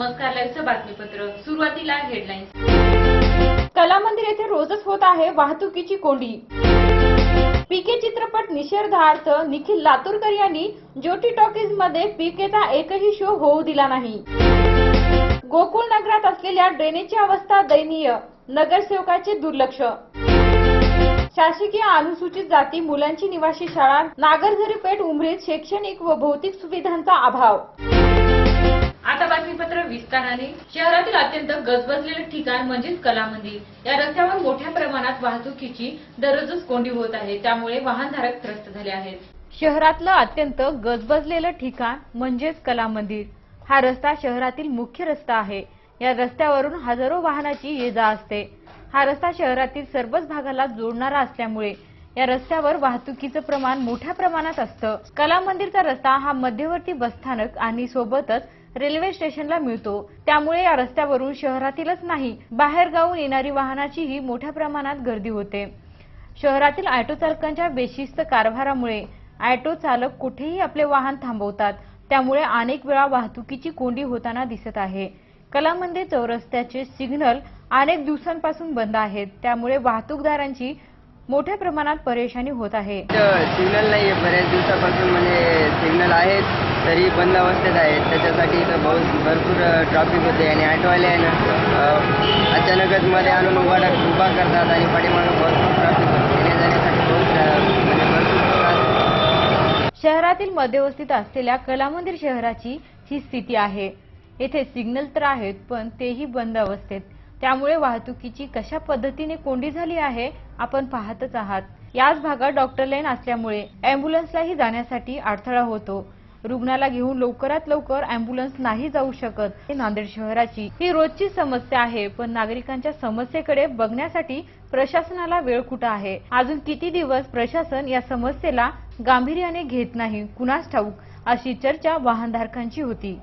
नमस्कार लाईव्हचं बातमीपत्र. सुरुवातीला हेडलाईन्स कला मंदिर येथे रोजच होत आहे वाहतुकीची कोंडी. पीके चित्रपट निषेधार्थ निखिल लातूरकर यांनी ज्योती टॉकीजमध्ये पीकेचा एकही शो होऊ दिला नाही. गोकुळ नगरात असलेल्या ड्रेनेजची अवस्था दयनीय नगरसेवकाचे दुर्लक्ष. शासकीय अनुसूचित जाती मुलांची निवासी शाळा नागरझरी पेठ उमरीत शैक्षणिक व भौतिक सुविधांचा अभाव. आता बातमीपत्र विस्ताराने. शहरातील अत्यंत गजबजलेलं ठिकाण म्हणजेच कला मंदिर या रस्त्यावर मोठ्या प्रमाणात वाहतुकीची दररोजच कोंडी होत आहे. त्यामुळे वाहनधारक त्रस्त झाले आहेत. शहरातलं अत्यंत गजबजलेलं ठिकाण म्हणजेच कला मंदिर हा रस्ता शहरातील मुख्य रस्ता आहे. या रस्त्यावरून हजारो वाहनाची ये जा असते. हा रस्ता शहरातील सर्वच भागाला जोडणारा असल्यामुळे या रस्त्यावर वाहतुकीचं प्रमाण मोठ्या प्रमाणात असतं. कला मंदिरचा रस्ता हा मध्यवर्ती बसस्थानक आणि सोबतच रेल्वे स्टेशनला मिळतो. त्यामुळे या रस्त्यावरून शहरातीलच नाही बाहेर गावून येणारी वाहनाचीही मोठ्या प्रमाणात गर्दी होते. शहरातील ऑटो चालकांच्या बेशिस्त कारभारामुळे ऑटो चालक कुठेही आपले वाहन थांबवतात. त्यामुळे अनेक वेळा वाहतुकीची कोंडी होताना दिसत आहे. कला मंदिर चौरस्त्याचे सिग्नल अनेक दिवसांपासून बंद आहेत. त्यामुळे वाहतूकदारांची मोठ्या प्रमाणात परेशानी होत आहे. सिग्नल नाही आहे बऱ्याच दिवसापासून म्हणजे सिग्नल आहेत तरी बंद अवस्थेत आहेत. त्याच्यासाठी इथं बहुत भरपूर ट्रॅफिक होते. आणि ऑटोवाले आहे ना अचानकच मध्ये आणून उभा उभा करतात आणि पाठीमागं भरपूर ट्रॅफिक येण्या जाण्यासाठी बहुत म्हणजे शहरातील मध्यवस्थित असलेल्या कलामंदिर शहराची ही स्थिती आहे. येथे सिग्नल तर आहेत पण तेही बंद अवस्थेत. त्यामुळे वाहतुकीची कशा पद्धतीने कोंडी झाली आहे आपण पाहतच आहात. याच भागात डॉक्टर लाईन असल्यामुळे अँब्युलन्सलाही जाण्यासाठी अडथळा होतो. रुग्णाला घेऊन लवकरात लवकर अँब्युलन्स नाही जाऊ शकत नांदेड शहराची ही रोजची समस्या आहे. पण नागरिकांच्या समस्येकडे बघण्यासाठी प्रशासनाला वेळ कुठं आहे? अजून किती दिवस प्रशासन या समस्येला गांभीर्याने घेत नाही? कुणास ठाऊक? अशी चर्चा वाहनधारकांची होती.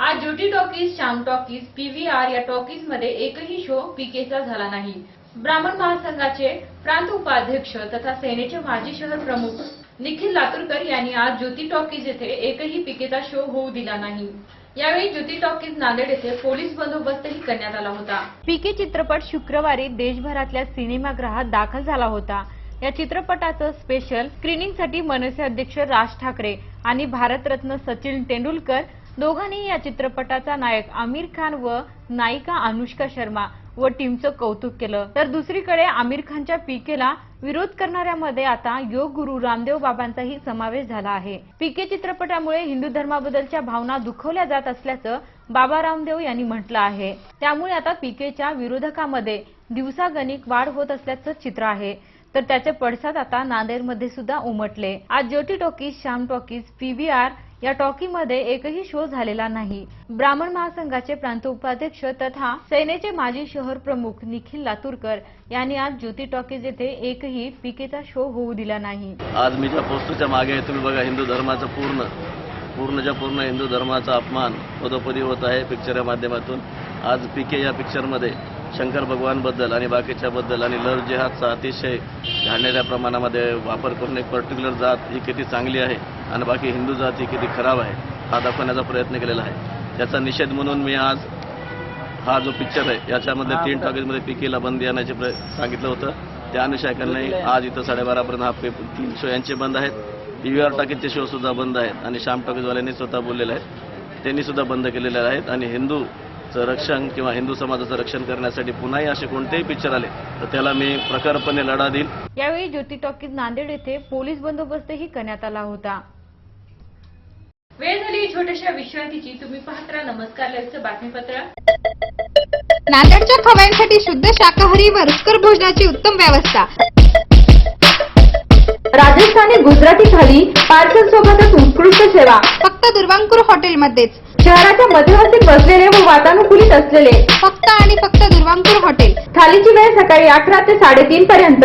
आज Jyoti talkies Shyam talkies PVR या टॉकीजमध्ये एकही शो पीकेचा झाला नाही. ब्राह्मण महासंघाचे प्रांत उपाध्यक्ष तथा सेनेचे माजी शहर प्रमुख निखिल लातूरकर यांनी आज ज्योती टॉकीज येथे एकही पीकेचा शो होऊ दिला नाही. यावेळी ज्योती टॉकीज नांदेड येथे पोलीस बंदोबस्तही करण्यात आला होता. पीके चित्रपट शुक्रवारी देशभरातल्या सिनेमागृहात दाखल झाला होता. या चित्रपटाचं स्पेशल स्क्रीनिंगसाठी मनसे अध्यक्ष राज ठाकरे आणि भारतरत्न सचिन तेंडुलकर दोघांनी या चित्रपटाचा नायक आमिर खान व नायिका अनुष्का शर्मा व टीमचं कौतुक केलं. तर दुसरीकडे आमिर खानच्या पीकेला विरोध करणाऱ्यामध्ये आता योग गुरु रामदेव बाबांचाही समावेश झाला आहे. पीके चित्रपटामुळे हिंदू धर्माबद्दलच्या भावना दुखवल्या जात असल्याचं बाबा रामदेव यांनी म्हटलं आहे. त्यामुळे आता पीकेच्या विरोधकामध्ये दिवसागणिक वाढ होत असल्याचं चित्र आहे. तर त्याचे पडसाद आता नांदेडमध्ये सुद्धा उमटले. आज Jyoti talkies Shyam talkies PVR या टॉकीमध्ये एकही शो झालेला नाही. ब्राह्मण महासंघाचे प्रांत उपाध्यक्ष तथा सेनेचे माजी शहर प्रमुख निखिल लातूरकर यांनी आज ज्योती टॉकीज येथे एकही पिकेचा शो होऊ दिला नाही. आज मी ज्या पोस्टच्या मागे आहे तुम्ही बघा हिंदू धर्माचं पूर्ण पूर्णच्या पूर्ण हिंदू धर्माचा अपमान पदोपदी होत आहे पिक्चरच्या माध्यमातून. आज पिके या पिक्चरमध्ये शंकर भगवानबद्दल आणि बाकीच्याबद्दल आणि लव जिहादचा अतिशय घाणेऱ्या प्रमाणामध्ये वापर करून एक पर्टिक्युलर जात ही किती चांगली आहे आणि बाकी हिंदू जात ही किती खराब आहे हा दाखवण्याचा प्रयत्न केलेला आहे. त्याचा निषेध म्हणून मी आज हा जो पिक्चर आहे याच्यामध्ये तीन टॉकीजमध्ये पीकेला बंदी आणण्याचे प्र सांगितलं होतं. त्या अनुषंगाने आज इथं साडेबारापर्यंत हा पे तीन शो यांचे बंद आहेत. पी व्ही आर टॉकीजचे शो सुद्धा बंद आहेत आणि श्याम टॉकीजवाल्यांनी स्वतः बोललेले आहेत. त्यांनी सुद्धा बंद केलेले आहेत आणि हिंदूचं रक्षण किंवा हिंदू समाजाचं रक्षण करण्यासाठी पुन्हाही असे कोणतेही पिक्चर आले तर त्याला मी प्रखरपणे लढा देईल यावेळी ज्योती टॉकीज नांदेड येथे पोलीस बंदोबस्तही करण्यात आला होता. वेळ झाली छोट्याशा विश्रांतीची. तुम्ही नमस्कार बातमीपत्र. नांदेडच्या खवयांसाठी शुद्ध शाकाहारी व रुचकर भोजनाची उत्तम व्यवस्था. राजस्थानी गुजराती थाली पार्सल सोबतच उत्कृष्ट सेवा. फक्त दुर्वांकुर हॉटेलमध्येच. शहराच्या मध्यवर्ती बसलेले व वातानुकूलित असलेले. फक्त आणि फक्त दुर्वांकुर हॉटेल. थालीची वेळ सकाळी अकरा ते साडेतीन पर्यंत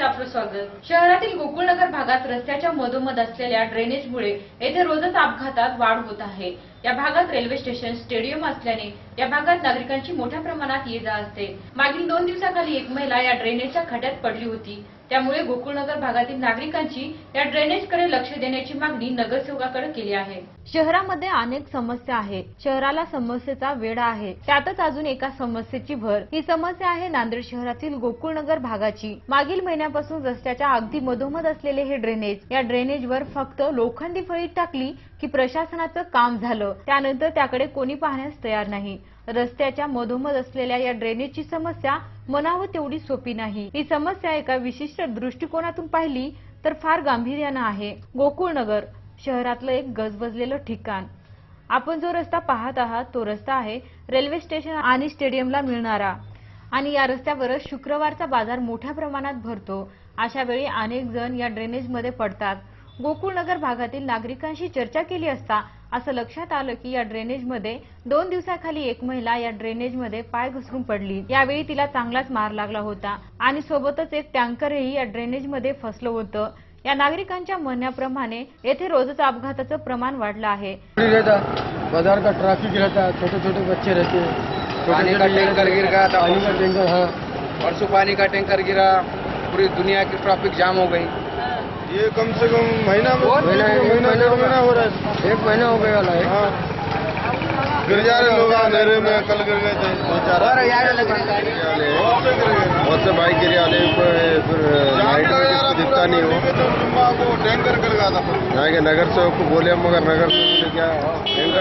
आपलं स्वागत शहरातील गोकुळनगर भागात रस्त्याच्या मधोमध असलेल्या ड्रेनेजमुळे येथे रोजच अपघातात वाढ होत आहे. या भागात रेल्वे स्टेशन स्टेडियम असल्याने या भागात नागरिकांची मोठ्या प्रमाणात ये जा असते. मागील दोन दिवसाखाली एक महिला या ड्रेनेजच्या खड्ड्यात पडली होती. त्यामुळे गोकुळनगर भागातील नागरिकांची या ड्रेनेजकडे लक्ष देण्याची मागणी नगरसेवकाकडे केली आहे. शहरामध्ये अनेक समस्या आहेत. शहराला समस्येचा वेढा आहे. त्यातच अजून एका समस्येची भर. ही समस्या आहे नांदेड शहरातील गोकुळनगर भागाची. मागील महिन्यापासून रस्त्याच्या अगदी मधोमध असलेले हे ड्रेनेज या ड्रेनेजवर फक्त लोखंडी फळी टाकली की प्रशासनाचं काम झालं. त्यानंतर त्याकडे कोणी पाहण्यास तयार नाही. रस्त्याच्या मधोमध असलेल्या या ड्रेनेजची समस्या म्हणावं तेवढी सोपी नाही. ही समस्या एका विशिष्ट दृष्टिकोनातून पाहिली तर फार गांभीर्यानं आहे. गोकुळनगर शहरातलं एक गजबजलेलं ठिकाण. आपण जो रस्ता पाहत आहात तो रस्ता आहे रेल्वे स्टेशन आणि स्टेडियमला मिळणारा. आणि या रस्त्यावरच शुक्रवारचा बाजार मोठ्या प्रमाणात भरतो. अशा वेळी अनेक जण या ड्रेनेजमध्ये पडतात. गोकुळनगर भागातील नागरिकांशी चर्चा केली असता असं लक्षात आलं की या ड्रेनेजमध्ये दोन दिवसाखाली एक महिला या ड्रेनेजमध्ये पाय घसरून पडली. यावेळी तिला चांगलाच मार लागला होता आणि सोबतच एक टँकरही या ड्रेनेजमध्ये फसलं होतं. या नागरिकांच्या म्हणण्याप्रमाणे येथे रोजच अपघाताचं प्रमाण वाढलं आहे. बाजार का ट्रैफिक रहता है छोटे छोटे बच्चे रहते हैं पानी का टैंकर गिर गया था पानी का टैंकर हाँ. परसों पानी का टैंकर गिरा? पूरी दुनिया की ट्रैफिक जाम हो गई. ये कम से कम महीना में महीना महीना हो रहा है। एक महीना हो गया वाला है। हाँ गिर जा रहे लोग अंधेरे में कल गिर गए थे। बहुत से बाइक गिरे वाले फिर किसको दिखता नहीं हो। टैंकर कर गया था। नगर सेवक को बोले मगर नगर सेवक क्या?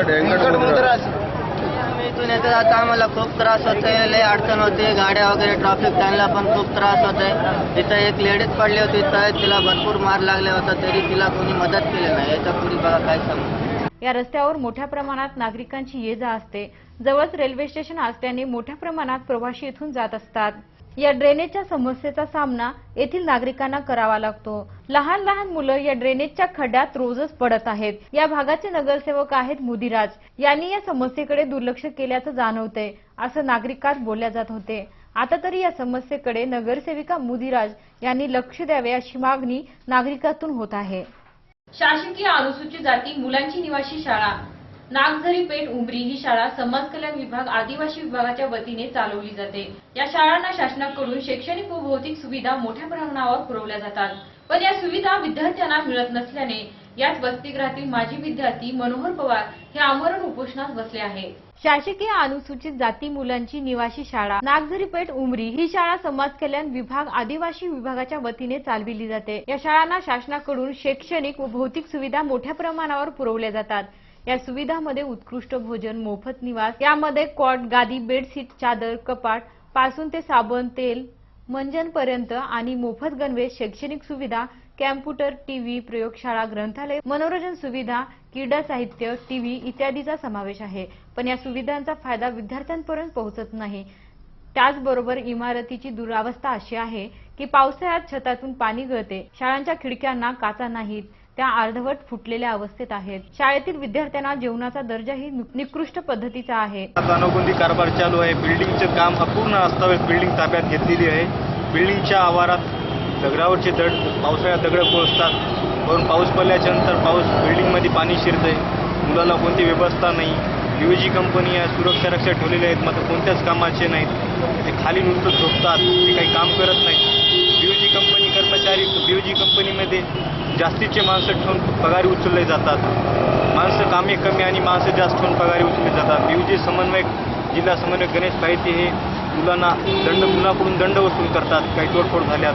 टैंकर है. इथून येतं जाता आम्हाला खूप त्रास होते लय अडचण होते. गाड्या वगैरे ट्रॅफिक त्यांना पण खूप त्रास होते तिथं एक लेडीज पडली होती. तर तिला भरपूर मार लागले होता. तरी तिला कोणी मदत केली नाही. याच्यापुढे बघा काय सांगू. या रस्त्यावर मोठ्या प्रमाणात नागरिकांची ये जा असते. जवळच रेल्वे स्टेशन असल्याने मोठ्या प्रमाणात प्रवासी इथून जात असतात. या ड्रेनेजच्या समस्येचा सामना येथील नागरिकांना करावा लागतो. लहान लहान मुलं या ड्रेनेजच्या खड्ड्यात रोजच पडत आहेत. या भागाचे नगरसेवक आहेत मुदिराज. यांनी या समस्येकडे दुर्लक्ष केल्याचं जाणवतंय असं नागरिकात बोलल्या जात होते. आता तरी या समस्येकडे नगरसेविका मुदिराज यांनी लक्ष द्यावे अशी मागणी नागरिकातून होत आहे. शासकीय अनुसूचित जाती मुलांची निवासी शाळा नागझरी पेठ उमरी ही शाळा समाज कल्याण विभाग आदिवासी विभागाच्या वतीने चालवली जाते. या शाळांना शासनाकडून शैक्षणिक व भौतिक सुविधा मोठ्या प्रमाणावर पुरवल्या जातात. पण या सुविधा विद्यार्थ्यांना मिळत नसल्याने याच वसतिगृहातील माजी विद्यार्थी मनोहर पवार हे आमरण उपोषणात बसले आहेत. शासकीय अनुसूचित जाती मुलांची निवासी शाळा नागझरी पेठ उमरी ही शाळा समाज कल्याण विभाग आदिवासी विभागाच्या वतीने चालविली जाते. या शाळांना शासनाकडून शैक्षणिक व भौतिक सुविधा मोठ्या प्रमाणावर पुरवल्या जातात. या सुविधामध्ये उत्कृष्ट भोजन मोफत निवास यामध्ये कॉट गादी बेडशीट चादर कपाटपासून ते साबण तेल मंजनपर्यंत आणि मोफत गणवेश शैक्षणिक सुविधा कॅम्प्युटर टीव्ही प्रयोगशाळा ग्रंथालय मनोरंजन सुविधा क्रीडा साहित्य टीव्ही इत्यादीचा समावेश आहे. पण या सुविधांचा फायदा विद्यार्थ्यांपर्यंत पोहोचत नाही. त्याचबरोबर इमारतीची दुरावस्था अशी आहे की पावसाळ्यात छतातून पाणी गळते. शाळांच्या खिडक्यांना काचा नाहीत. त्या अर्धवट फुटलेल्या अवस्थेत आहेत. शाळेतील विद्यार्थ्यांना जेवणाचा दर्जाही निकृष्ट पद्धतीचा आहे. आता कारभार चालू आहे. बिल्डिंगचं काम अपूर्ण असतावे बिल्डिंग ताब्यात घेतलेली आहे. बिल्डिंगच्या आवारात दगडावरचे दड पावसाळ्यात दगडं पोहोचतात म्हणून पाऊस पडल्याच्या नंतर पाऊस बिल्डिंगमध्ये पाणी शिरतंय. मुलाला कोणती व्यवस्था नाही. बीओजी कंपनी या सुरक्षा रक्षा ठेवलेल्या आहेत. मात्र कोणत्याच कामाचे नाहीत. ते खाली नुसतं झोपतात. ते काही काम करत नाहीत. बीओजी कंपनी कर्मचारी बीओजी कंपनीमध्ये जास्तीचे माणसं ठेवून पगारी उचलले जातात. माणसं कामे कमी आणि माणसं जास्त ठेवून पगारी उचलले जातात. बीओजी समन्वयक जिल्हा समन्वयक गणेश पाहिजे हे मुलांना दंड मुलाकडून दंड वसूल करतात. काही तोडफोड झाल्यात.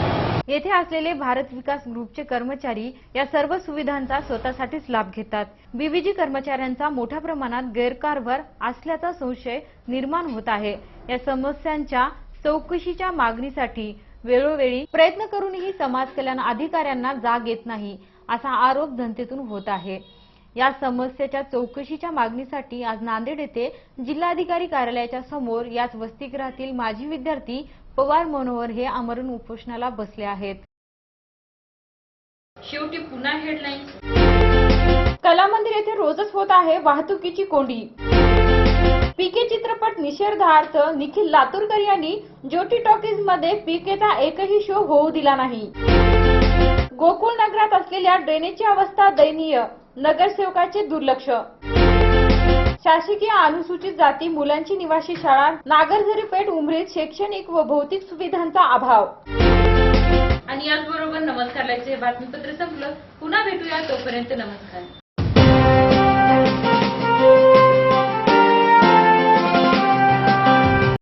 येथे असलेले भारत विकास ग्रुपचे कर्मचारी या सर्व सुविधांचा स्वतःसाठीच लाभ घेतात. बीबीजी कर्मचाऱ्यांचा मोठ्या प्रमाणात गैरकारभार असल्याचा संशय निर्माण होत आहे. या समस्यांच्या चौकशीच्या मागणीसाठी वेळोवेळी प्रयत्न करूनही समाज कल्याण अधिकाऱ्यांना जाग येत नाही असा आरोप जनतेतून होत आहे. या समस्येच्या चौकशीच्या मागणीसाठी आज नांदेड येथे जिल्हाधिकारी कार्यालयाच्या समोर याच वसतिगृहातील माजी विद्यार्थी पवार मनोहर हे आमरण उपोषणाला बसले आहेत. शेवटी पुन्हा हेडलाईन्स कला मंदिर येथे रोजच होत आहे वाहतुकीची कोंडी. पीके चित्रपट निषेधार्थ निखिल लातूरकर यांनी ज्योती टॉकीजमध्ये पीकेचा एकही शो होऊ दिला नाही. गोकुळ नगरात असलेल्या ड्रेनेजची अवस्था दयनीय नगरसेवकाचे दुर्लक्ष. शासकीय अनुसूचित जाती मुलांची निवासी शाळा नागरझरी पेठ उमरीत शैक्षणिक व भौतिक सुविधांचा अभाव. आणि याचबरोबर नमस्कार लाईव्हचे बातमीपत्र संपलं. पुन्हा भेटूया तोपर्यंत नमस्कार.